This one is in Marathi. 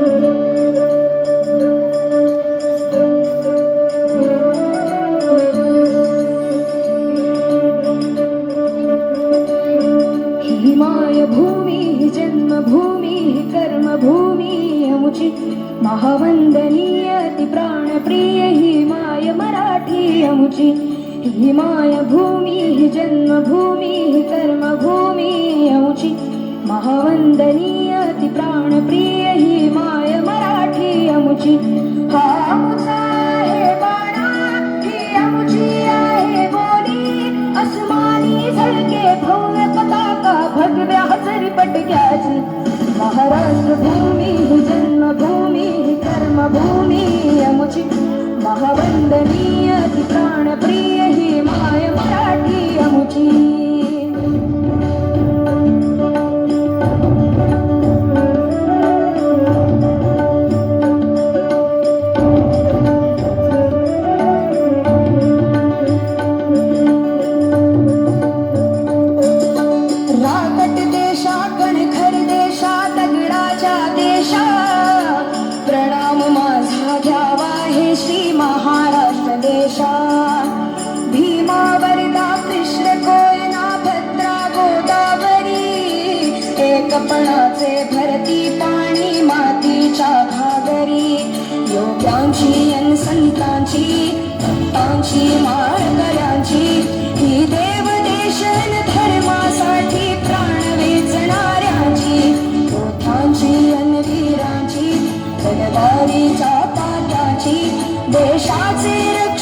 ही मायभूमी अमुची महावंदनीय ती प्राणप्रिय ही माय मराठी अमुची ही मायभूमी ही जन्मभूमी ही कर्मभूमी अमुची महावंदनीय पटक्याची महाराष्ट्र भूमी ही जन्मभूमी ही कर्मभूमी अमुची महावंदनीय ती प्राणप्रिय महाराष्ट्र भीमावरदा भीमा कोयना भद्रा गोदावरी एकपणाचे भरती पाणी मातीच्या भागरी योग्यांची अन संतांची भक्तांची माळकऱ्यांची ही देव देशन धर्मासाठी प्राण वेचणाऱ्यांची योद्धांची अन वीरांची तलवारीच्या तात्याची देशाचे